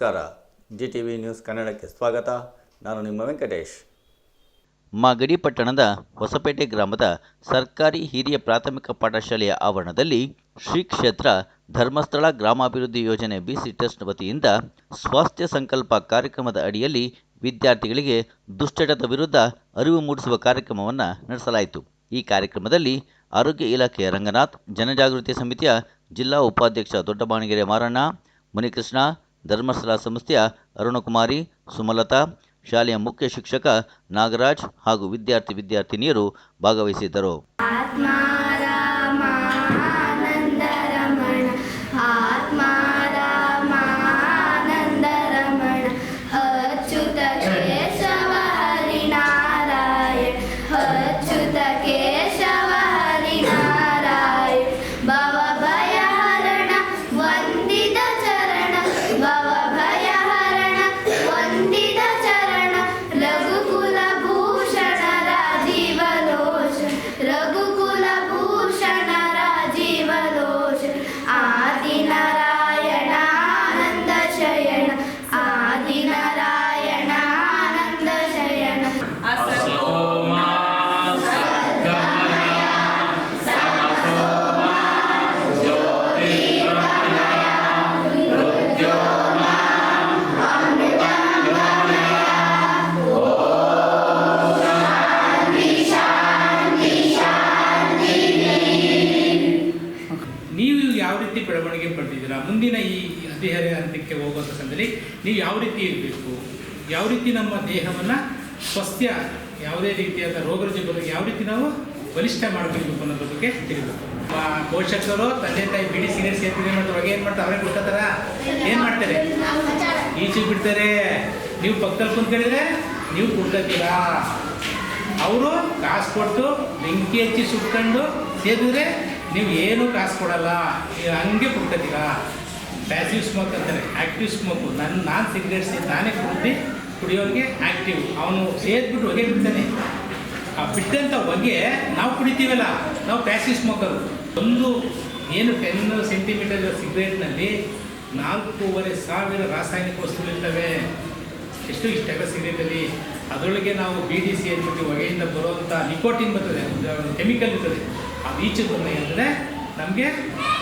ನಮಸ್ಕಾರ. G T V news ಕನ್ನಡಕ್ಕೆ ಸ್ವಾಗತ. ನಾನು ನಿಮ್ಮ ವೆಂಕಟೇಶ್. ಮಾಗಡಿ ಪಟ್ಟಣದ ಹೊಸಪೇಟೆ ಗ್ರಾಮದ ಸರ್ಕಾರಿ ಹಿರಿಯ ಪ್ರಾಥಮಿಕ ಪಾಠಶಾಲೆಯ ಆವರಣದಲ್ಲಿ ಶ್ರೀ ಕ್ಷೇತ್ರ ಧರ್ಮಸ್ಥಳ ಗ್ರಾಮಾಭಿವೃದ್ಧಿ ಯೋಜನೆ ಬಿಸಿ ಟ್ರಸ್ಟ್ ವತಿಯಿಂದ ಸ್ವಾಸ್ಥ್ಯ ಸಂಕಲ್ಪ ಕಾರ್ಯಕ್ರಮದ ಅಡಿಯಲ್ಲಿ ವಿದ್ಯಾರ್ಥಿಗಳಿಗೆ ದುಶ್ಚಟದ ವಿರುದ್ಧ ಅರಿವು ಮೂಡಿಸುವ ಕಾರ್ಯಕ್ರಮವನ್ನು ನಡೆಸಲಾಯಿತು. ಈ ಕಾರ್ಯಕ್ರಮದಲ್ಲಿ ಆರೋಗ್ಯ ಇಲಾಖೆಯ ರಂಗನಾಥ್, ಜನಜಾಗೃತಿ ಸಮಿತಿಯ ಜಿಲ್ಲಾ ಉಪಾಧ್ಯಕ್ಷ ದೊಡ್ಡಬಾಣಗೆರೆ ಮಾರಣ್ಣ, ಮುನಿಕೃಷ್ಣ ಧರ್ಮಸ್ಥಳ ಸಂಸ್ಥೆಯ ಅರುಣಕುಮಾರಿ ಸುಮಲತಾ ಶಾಲೆಯ ಮುಖ್ಯ ಶಿಕ್ಷಕ ನಾಗರಾಜ್ ಹಾಗೂ ವಿದ್ಯಾರ್ಥಿ ವಿದ್ಯಾರ್ಥಿನಿಯರು ಭಾಗವಹಿಸಿದ್ದರು. ನೀವು ಯಾವ ರೀತಿ ಇರಬೇಕು, ಯಾವ ರೀತಿ ನಮ್ಮ ದೇಹವನ್ನು ಸ್ವಸ್ಥ್ಯ ಯಾವುದೇ ರೀತಿಯಾದ ರೋಗ ರುಜಿನಗಳಿಗೆ ಯಾವ ರೀತಿ ನಾವು ಬಲಿಷ್ಠ ಮಾಡಬೇಕು ಅನ್ನೋದ್ರ ಬಗ್ಗೆ ತಿಳಿಬೇಕು. ಪೋಷಕರು ತಂದೆ ತಾಯಿ ಬಿಡಿ ಸೀನಿಯರ್ ಸೇರ್ತಿದ್ರೆ ಮಾಡ್ತಾರೆ ಹೊಗೆ ಏನು ಮಾಡ್ತಾರೆ ಅವ್ರಿಗೆ ಬಿಡ್ತಾರ ಏನು ಮಾಡ್ತಾರೆ? ಈಚೆ ಬಿಡ್ತಾರೆ. ನೀವು ಪಕ್ಕದಲ್ಲಿ ಕುಂತ್ಕೊಂಡಿದ್ರೆ ನೀವು ಕುಡ್ತೀರಾ ಅವರು ಕಾಸು ಕೊಟ್ಟು ಬೆಂಕಿ ಹಚ್ಚಿ ಸುಟ್ಕೊಂಡು ಸೇದಿದ್ರೆ ನೀವು ಏನು ಕಾಸು ಕೊಡಲ್ಲ ಹಂಗೆ ಕುಡ್ಕತ್ತೀರಾ ಪ್ಯಾಸಿವ್ ಸ್ಮೋಕ್ ಅಂತಾರೆ ಆ್ಯಕ್ಟಿವ್ ಸ್ಮೋಕು ನನ್ನ ನಾನು ಸಿಗರೇಟ್ ಸೇರಿ ನಾನೇ ಕುಡ್ದು ಕುಡಿಯೋರಿಗೆ ಆ್ಯಕ್ಟಿವ್ ಅವನು ಸೇದ್ಬಿಟ್ಟು ಹೊಗೆ ಬಿಡ್ತಾನೆ. ಆ ಬಿಟ್ಟಂಥ ಹೊಗೆ ನಾವು ಕುಡಿತೀವಲ್ಲ, ನಾವು ಪ್ಯಾಸಿವ್ ಸ್ಮೋಕರು ಒಂದು ಏನು ಟೆನ್ ಸೆಂಟಿಮೀಟರ್ ಸಿಗರೇಟ್ನಲ್ಲಿ ನಾಲ್ಕೂವರೆ ಸಾವಿರ ರಾಸಾಯನಿಕ ವಸ್ತುಗಳಿರ್ತವೆ ಎಷ್ಟು ಇಷ್ಟೆಲ್ಲ ಸಿಗರೇಟಲ್ಲಿ ಅದರೊಳಗೆ ನಾವು ಬಿ ಡಿ ಸಿ ಅಂದ್ಬಿಟ್ಟು ಹೊಗೆಯಿಂದ ಬರುವಂಥ ನಿಕೋಟಿನ್ ಬರ್ತದೆ ಕೆಮಿಕಲ್ ಇರ್ತದೆ. ಆ ಈಚೆಗೆ ಬಂದ ಅಂದರೆ ನಮಗೆ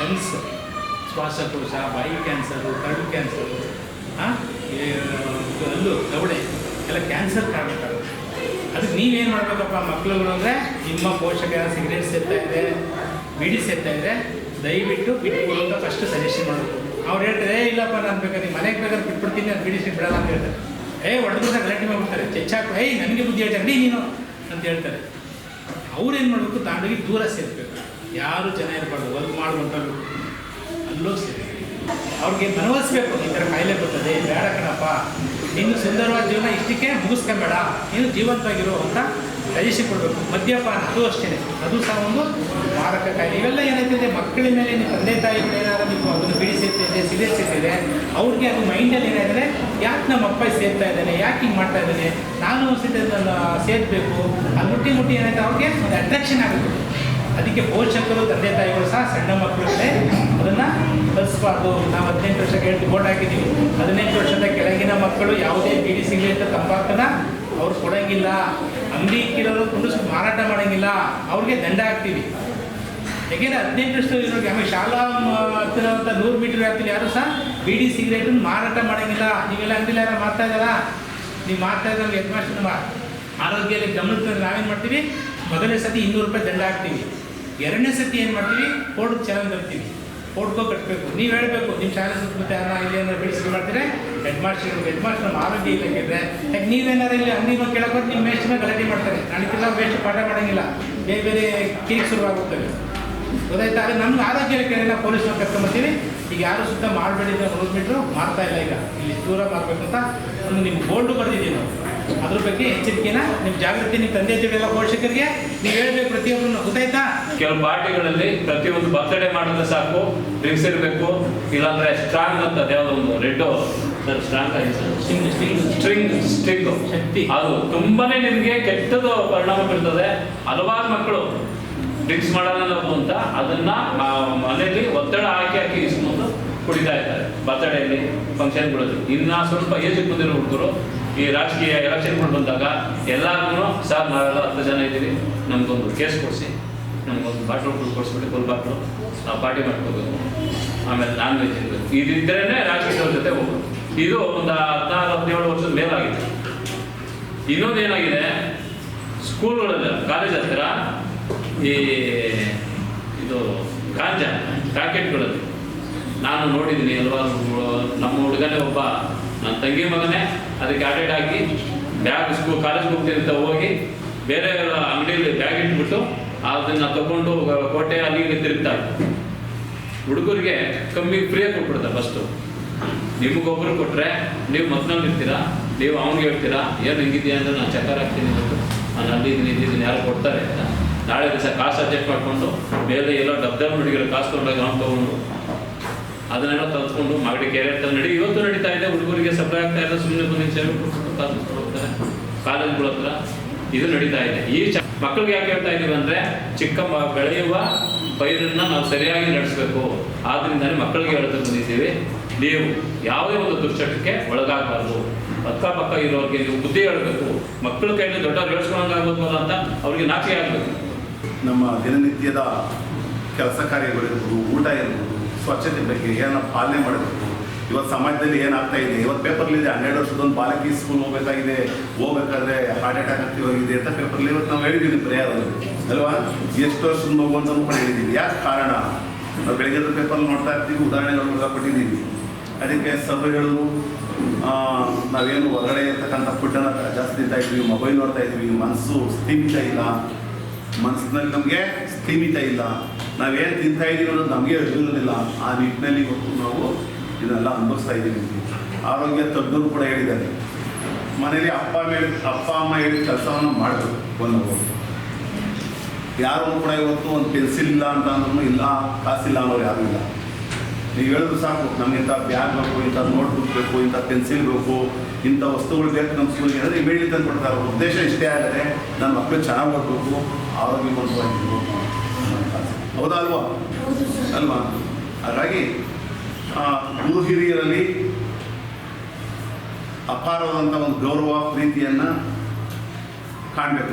ಲಂಗ್ಸ್ ಶ್ವಾಸಕೋಶ ಬಾಯಿ ಕ್ಯಾನ್ಸರು ಕಡು ಕ್ಯಾನ್ಸರು ಅಲ್ಲು ದವಡೆ ಎಲ್ಲ ಕ್ಯಾನ್ಸರ್ ಕಾರಣಕ್ಕಾಗುತ್ತೆ. ಅದಕ್ಕೆ ನೀವೇನು ಮಾಡಬೇಕಪ್ಪ ಮಕ್ಕಳುಗಳು ಅಂದರೆ ನಿಮ್ಮ ಪೋಷಕ ಸಿಗರೇಟ್ ಸೇರ್ತಾ ಇದೆ ಬಿಡಿ ಸೇರ್ತಾ ಇದೆ ದಯವಿಟ್ಟು ಬಿಟ್ಬಿಡು ಅಂತ ಫಸ್ಟ್ ಸಜೆಷನ್ ಮಾಡಬೇಕು. ಅವ್ರು ಹೇಳ್ತಾರೆ "ಏ, ಇಲ್ಲಪ್ಪ ನಾನು ಬೇಕಾದ್ರೆ ಮನೆಗೆ ಬೇಕಾದ್ರೆ ಬಿಟ್ಬಿಡ್ತೀನಿ ಅದು ಬಿಡಿ ಸಿಟ್ಟು ಬಿಡಲ್ಲ ಅಂತ ಹೇಳ್ತಾರೆ. ಏ ಹೊಡೆದ್ರೆ ಗಲಾಟೆ ಮಾಡ್ಬಿಡ್ತಾರೆ ಚೆಚ್ಚಾಕು ಏಯ್ ನನಗೆ ಬುದ್ಧಿ ಹೇಳ್ತಾರೆ ನೀನು ಅಂತ ಹೇಳ್ತಾರೆ. ಅವ್ರೇನು ಮಾಡಬೇಕು ತಾಂಡೋಗಿ ದೂರ ಸೇರ್ಬೇಕು. ಯಾರು ಜನ ಇರಬಾರ್ದು ವರ್ಕ್ ಮಾಡುವಂಥವ್ರು. ಸೇರಿ ಅವ್ರಿಗೆ ಮನವೊಲಿಸ್ಬೇಕು ಈ ಥರ ಕಾಯಿಲೆ ಬರ್ತದೆ, ಬೇಡ ಕಣಪ್ಪ. ನೀನು ಸುಂದರವಾದ ಜೀವನ ಇಷ್ಟಕ್ಕೆ ಮುಗಿಸ್ಕೊಂಬೇಡ, ನೀನು ಜೀವಂತವಾಗಿರೋ ಅಂತ ಸಜೆಷನ್ ಮದ್ಯಪಾನ, ಅದು ಅಷ್ಟೇ. ಅದು ಸಹ ಒಂದು ಮಾರಕ ಕಾಯಿಲೆ. ಇವೆಲ್ಲ ಏನಾಗ್ತಿದೆ ಮಕ್ಕಳ ಮೇಲೆ, ನಿಮ್ಮ ತಂದೆ ತಾಯಿ ಏನಾದ್ರು ನೀವು ಅದನ್ನು ಬಿಡಿಸಿರ್ತಿದೆ ಸೇರ್ತಿದೆ ಸಿಗರೇಟ್ ಸೇರ್ತಿದೆ ಅವ್ರಿಗೆ ಅದು ಮೈಂಡಲ್ಲಿ ಏನಾದರೆ ಯಾಕೆ ನಮ್ಮ ಅಪ್ಪ ಸೇರ್ತಾ ಇದ್ದಾನೆ, ಯಾಕೆ ಹಿಂಗೆ ಮಾಡ್ತಾ ಇದ್ದಾನೆ? ನಾನು ಅದನ್ನ ಸೇರ್ಬೇಕು ಅದು ಮುಟ್ಟಿ ಮುಟ್ಟಿ ಏನಾಯ್ತು? ಅವ್ರಿಗೆ ಒಂದು ಅಟ್ರಾಕ್ಷನ್ ಆಗುತ್ತೆ. ಅದಕ್ಕೆ ಪೋಷಕರು, ತಂದೆ ತಾಯಿಗಳು ಸಹ ಸಣ್ಣ ಮಕ್ಕಳಿಗೆ ಅದನ್ನು ಕಲಿಸ್ಬಾರ್ದು. ನಾವು ಹದಿನೆಂಟು ವರ್ಷಕ್ಕೆ ಕೇಳಿ ಓಟ್ ಹಾಕಿದ್ದೀವಿ ಹದಿನೆಂಟು ವರ್ಷದ ಕೆಳಗಿನ ಮಕ್ಕಳು ಯಾವುದೇ ಬೀಡಿ ಅಂತ ತಂಬಾಕನ್ನ ಅವ್ರು ಕೊಡೋಂಗಿಲ್ಲ. ಅಂಗಡಿ ಇಕ್ಕಿರೋರು ಕುಂಡಿಸ್ ಮಾರಾಟ ಮಾಡೋಂಗಿಲ್ಲ. ಅವ್ರಿಗೆ ದಂಡ ಹಾಕ್ತೀವಿ. ಯಾಕೆಂದರೆ ಹದಿನೆಂಟು ವರ್ಷದ ಇರೋರಿಗೆ, ಆಮೇಲೆ ಶಾಲಾ ಹತ್ತಿರೋಂಥ ನೂರು ಮೀಟರ್ ಹಾಕ್ತೀವಿ ಯಾರು ಸಹ ಬೀಡಿ ಸಿಗರೇಟನ್ನು ಮಾರಾಟ ಮಾಡೋಂಗಿಲ್ಲ. ನೀವೆಲ್ಲ ಅಂಗಡಿಲಿ ಯಾರು ಮಾಡ್ತಾ ಇದ್ದಾರಾ? ನೀವು ಮಾಡ್ತಾ ಇದ್ರೆ ಮಾಸ್ಟರ್ ನಮ್ಮ ಆರೋಗ್ಯದಲ್ಲಿ ಗಮನಿಸಿದ್ರೆ ನಾವೇನು ಮಾಡ್ತೀವಿ? ಮೊದಲನೇ ಸತಿ ಇನ್ನೂರು ರೂಪಾಯಿ ದಂಡ ಹಾಕ್ತೀವಿ. ಎರಡನೇ ಸತಿ ಏನು ಮಾಡ್ತೀವಿ? ಕೋರ್ಟ್ ಚಾಲೆಂಜ್ ಬರ್ತೀವಿ. ಕೋರ್ಟ್ಗೋ ಕಟ್ಟಬೇಕು ನೀವು ಹೇಳಬೇಕು ನಿಮ್ಮ ಶಾಲೆ ಸುತ್ತಮುತ್ತ ಯಾರ ಇಲ್ಲಿ ಅಂದರೆ ಬಿಡಿಸಿ ಮಾಡ್ತೀರಾ? ಹೆಡ್ ಮಾಸ್ಟರ್ ಹೆಡ್ ಮಾಸ್ಟರ್ ನಮ್ಮ ಆರೋಗ್ಯ ಇಲ್ಲ ಇದ್ರೆ ಯಾಕೆ ನೀವೇನಾರು ಇಲ್ಲಿ ಅಂಗಡಿ ಕೇಳಕೊಂಡು ನಿಮ್ಮ ಮೇಸ್ಟ್ ಮೇಲೆ ಗಲಾಟೆ ಮಾಡ್ತಾರೆ. ನನಗೆಲ್ಲ ವೇಸ್ಟ್ ಪಾಠ ಮಾಡೋಂಗಿಲ್ಲ. ಬೇರೆ ಬೇರೆ ಕಿರಿಕ್ ಶುರುವಾಗುತ್ತವೆ ಗೊತ್ತಾಯ್ತಾ? ಆದರೆ ನಮ್ಗೆ ಆರೋಗ್ಯ ಕೇಳಿಲ್ಲ ಪೊಲೀಸ್ನ ಕರ್ಕೊಂಬತ್ತೀವಿ ಈಗ ಯಾರು ಸುತ್ತ ಮಾಡಬೇಡಿ ಅಂತ ಹೋದ್ಬಿಟ್ರು ಮಾಡ್ತಾ ಇಲ್ಲ ಈಗ. ಇಲ್ಲಿ ದೂರ ಮಾಡಬೇಕಂತ ಒಂದು ನಿಮ್ಗೆ ಬೋರ್ಡು ಬರ್ತಿದ್ದೀವಿ ನಾವು ಅದ್ರ ಬಗ್ಗೆ ಎಚ್ಚರಿಕೆನ ನಿಮ್ಮ ಜಾಗೃತಿ ನಿಮ್ಮ ತಂದೆ ಎಲ್ಲ ಪೋಷಕರಿಗೆ ನೀವು ಹೇಳ್ಬೇಕು ಪ್ರತಿಯೊಬ್ಬರನ್ನು. ಗೊತ್ತಾಯ್ತಾ? ಕೆಲವು ಪಾರ್ಟಿಗಳಲ್ಲಿ ಪ್ರತಿಯೊಂದು ಬರ್ತ್ಡೇ ಮಾಡಿದ್ರೆ ಸಾಕು ಡ್ರಿಂಕ್ಸ್ ಇರಬೇಕು ಇಲ್ಲಾಂದ್ರೆ ಸ್ಟ್ರಾಂಗ್ ಅಂತ ಯಾವುದೋ ಒಂದು red sir strong sting string string ಶಕ್ತಿ. ಅದು ತುಂಬಾನೇ ನಿಮಗೆ ಕೆಟ್ಟದು ಪರಿಣಾಮ ಬೀರ್ತದೆ. ಹಲವಾರು ಮಕ್ಕಳು ಡ್ರಿಂಕ್ಸ್ ಮಾಡಲ್ಲ ನಾವು ಅಂತ ಅದನ್ನ ಮನೆಯಲ್ಲಿ ಒತ್ತಡ ಹಾಕಿ ಹಾಕಿ ಇಸ್ಕೊಂಡು ಕುಡಿತಾ ಇರ್ತಾರೆ ಬರ್ತಡೇಲಿ ಫಂಕ್ಷನ್ಗಳಲ್ಲಿ ಇನ್ನ ಸ್ವಲ್ಪ ಏಜ್ ಬಂದಿರೋ ಹುಡುಗರು ಈ ರಾಜಕೀಯ ಎಲೆಕ್ಷನ್ಗಳು ಬಂದಾಗ ಎಲ್ಲರಿಗೂ ಸರ್, ನಾವೆಲ್ಲ ಹತ್ತು ಜನ ಇದ್ದೀವಿ, ನಮಗೊಂದು ಕೇಸ್ ಕೊಡಿಸಿ, ನಮಗೊಂದು ಬಾಟ್ಲು ಕೊಡಿಸ್ಬಿಟ್ಟು ಫುಲ್ ಬಾಟ್ಲು ನಾವು ಪಾರ್ಟಿ ಮಾಡ್ಕೋಬೇಕು. ಆಮೇಲೆ ನಾನ್ ವೆಜ್ ಇರಬೇಕು ಇದ್ರೇ ರಾಜಕೀಯದವ್ರ ಜೊತೆ ಹೋಗೋದು. ಇದು ಒಂದು ಹದಿನಾರು, ಹದಿನೇಳು ವರ್ಷದ ಮೇಲಾಗಿದೆ. ಇನ್ನೊಂದು ಏನಾಗಿದೆ ಸ್ಕೂಲ್ಗಳಲ್ಲಿ, ಕಾಲೇಜ್ ಹತ್ತಿರ ಈ ಇದು ಗಾಂಜಾ ಪ್ಯಾಕೆಟ್ಗಳಲ್ಲಿ ನಾನು ನೋಡಿದ್ದೀನಿ ಹಲವಾರು ನಮ್ಮ ಹುಡುಗನೇ ಒಬ್ಬ ನನ್ನ ತಂಗಿ ಮಗನೇ ಅದಕ್ಕೆ ಅಡೆಡ್ ಆಗಿ ಬ್ಯಾಗ್ ಸ್ಕೂಲ್ ಕಾಲೇಜ್ಗೆ ಹೋಗ್ತಿರ್ತ ಹೋಗಿ ಬೇರೆ ಅಂಗಡಿಯಲ್ಲಿ ಬ್ಯಾಗ್ ಇಟ್ಬಿಟ್ಟು ಅದನ್ನ ತಗೊಂಡು ಕೋಟೆ ಅಲ್ಲಿ ತಿರುಗ್ತಾರೆ ಹುಡುಗರಿಗೆ ಕಮ್ಮಿ ಫ್ರೀಯಾಗಿ ಕೊಟ್ಬಿಡ್ತಾರೆ ಫಸ್ಟು ನಿಮಗೊಬ್ರು ಕೊಟ್ರೆ ನೀವು ಮತ್ತೊಂದು ಇರ್ತೀರಾ? ನೀವು ಅವ್ನಿಗೆ ಹೇಳ್ತೀರಾ? ಏನು ಹೆಂಗಿದ್ಯಾ ಅಂದ್ರೆ ನಾನು ಚಕರ್ ಹಾಕ್ತೀನಿ ನಾನು ಅಲ್ಲಿ ಇದ್ದೀನಿ ಇದ್ದೀನಿ, ಯಾರು ಕೊಡ್ತಾರೆ ನಾಳೆ ದಿವಸ ಕಾಸು ಅಡ್ಜಸ್ಟ್ ಮಾಡಿಕೊಂಡು ಮೇಲೆ ಎಲ್ಲೋ ಡಬ್ದಲ್ಲಿ ಹುಡುಗಿರೋ ಕಾಸು ತೊಗೊಂಡಾಗ ಅವ್ನು ತೊಗೊಂಡು ಅದನ್ನೆಲ್ಲ ತಂದ್ಕೊಂಡು ಮಗಡಿ ಕೆರೆ ತಂದು ನಡಿ ಇವತ್ತು ನಡೀತಾ ಇದೆ ಹುಡುಗರಿಗೆ ಸಪ್ಲೈ ಆಗ್ತಾ ಇಲ್ಲ ಸುಮ್ಮನೆ ಬಂದು ಸೇವೆ ಹೋಗ್ತಾರೆ. ಕಾಲೇಜ್ಗಳ ಹತ್ರ ಇದು ನಡೀತಾ ಇದೆ. ಈ ಮಕ್ಕಳಿಗೆ ಯಾಕೆ ಹೇಳ್ತಾ ಇದ್ದೀವಿ ಅಂದ್ರೆ ಚಿಕ್ಕ ಬೆಳೆಯುವ ಪೈರನ್ನ ನಾವು ಸರಿಯಾಗಿ ನಡೆಸಬೇಕು. ಆದ್ರಿಂದಾನೇ ಮಕ್ಕಳಿಗೆ ಹೇಳ್ತಾ ಬಂದಿದ್ದೀವಿ. ನೀವು ಯಾವುದೇ ಒಂದು ದುಶ್ಚಟಕ್ಕೆ ಒಳಗಾಗಬಾರ್ದು. ಅಕ್ಕಪಕ್ಕ ಇರೋರಿಗೆ ನೀವು ಬುದ್ಧಿ ಹೇಳಬೇಕು. ಮಕ್ಕಳ ಕೈಯಲ್ಲಿ ದೊಡ್ಡವ್ರು ಹೇಳ್ಸ್ಕೊಳಂಗಾಗ್ಬೇಕು ಅಂತ ಅವ್ರಿಗೆ ನಾಚಿಕೆ ಆಗಬೇಕು. ನಮ್ಮ ದಿನನಿತ್ಯದ ಕೆಲಸ ಕಾರ್ಯಗಳಿರ್ಬೋದು, ಊಟ ಇರ್ಬೋದು, ಸ್ವಚ್ಛತೆ ಬಗ್ಗೆ ಏನೋ ಪಾಲನೆ ಮಾಡಬೇಕು. ಇವತ್ತು ಸಮಾಜದಲ್ಲಿ ಏನಾಗ್ತಾ ಇದೆ? ಇವತ್ತು ಪೇಪರ್ಲಿದೆ, ಹನ್ನೆರಡು ವರ್ಷದೊಂದು ಬಾಲಕಿ ಸ್ಕೂಲ್ ಹೋಗ್ಬೇಕಾಗಿದೆ, ಹೋಗ್ಬೇಕಾದ್ರೆ ಹಾರ್ಟ್ ಅಟ್ಯಾಕ್ ಆಗ್ತಿ ಹೋಗಿದೆ ಅಂತ ಪೇಪರ್ಲಿ ಇವತ್ತು ನಾವು ಹೇಳಿದ್ದೀವಿ ಬರೆಯೋದಲ್ಲಿ ಅಲ್ವಾ? ಎಷ್ಟು ವರ್ಷದ ಮಗು ಅಂತ ಕೂಡ ಹೇಳಿದ್ದೀವಿ. ಯಾಕೆ ಕಾರಣ? ನಾವು ಬೆಳಗ್ಗೆ ಪೇಪರ್ ನೋಡ್ತಾ ಇರ್ತೀವಿ, ಉದಾಹರಣೆಗಳು ಕೊಟ್ಟಿದ್ದೀವಿ. ಅದಕ್ಕೆ ಸಭೆಗಳು ನಾವೇನು ಹೊರಗಡೆ ಇರ್ತಕ್ಕಂಥ ಫುಡ್ಡನ್ನು ಜಾಸ್ತಿ ತಿಂತಾ ಇದ್ವಿ ಮೊಬೈಲ್ ನೋಡ್ತಾ ಇದ್ವಿ ಮನಸ್ಸು ಸ್ಥಿಮಿತ ಇಲ್ಲ. ಮನಸ್ಸಿನಲ್ಲಿ ನಮಗೆ ಸ್ಥಿಮಿತ ಇಲ್ಲ. ನಾವೇನು ತಿಂತಾ ಇದ್ದೀವಿ ಅನ್ನೋದು ನಮಗೆ ಅರಿವಿರೋದಿಲ್ಲ. ಆ ನಿಟ್ಟಿನಲ್ಲಿ ಗೊತ್ತು ನಾವು ಇದನ್ನೆಲ್ಲ ಅನುಭವಿಸ್ತಾ ಇದ್ದೀವಿ ಆರೋಗ್ಯ ತಜ್ಞರು ಕೂಡ ಹೇಳಿದ್ದಾರೆ. ಮನೇಲಿ ಅಪ್ಪ ಮೇಲೆ, ಅಪ್ಪ, ಅಮ್ಮ ಹೇಳಿ ಕೆಲಸವನ್ನು ಮಾಡಬೇಕು ಒಂದು ಯಾರು ಕೂಡ ಇವತ್ತು ಒಂದು ಪೆನ್ಸಿಲ್ ಇಲ್ಲ ಅಂತ ಅಂದ್ರೂ ಇಲ್ಲ, ಕಾಸಿಲ್ಲ ಅನ್ನೋರು ಯಾರೂ ಇಲ್ಲ. ನೀವು ಹೇಳಿದ್ರು ಸಾಕು, ನಮ್ಗೆ ಇಂಥ ಬ್ಯಾಗ್ ಬೇಕು, ಇಂಥ ನೋಟ್ಬುಕ್ ಬೇಕು, ಇಂಥ ಪೆನ್ಸಿಲ್ ಬೇಕು, ಇಂಥ ವಸ್ತುಗಳು ಬೇಕು ನಮ್ಮ ಸ್ಕೂಲ್ಗೆ ಅಂದರೆ ಇಮಿಡಿಯೇಟ್ ತಂದು ಕೊಡ್ತಾರೆ. ಉದ್ದೇಶ ಇಷ್ಟೇ ಆದರೆ ನನ್ನ ಮಕ್ಕಳು ಚೆನ್ನಾಗಿ ಓದಬೇಕು ಆರೋಗ್ಯವಂತವಾಗಿರ್ಬೇಕು ಹೌದಾ ಅಲ್ವಾ? ಅಲ್ವಾ? ಹಾಗಾಗಿ ಗುರು ಹಿರಿಯರಲ್ಲಿ ಅಪಾರವಾದಂಥ ಒಂದು ಗೌರವ ಪ್ರೀತಿಯನ್ನು ಕಾಣಬೇಕು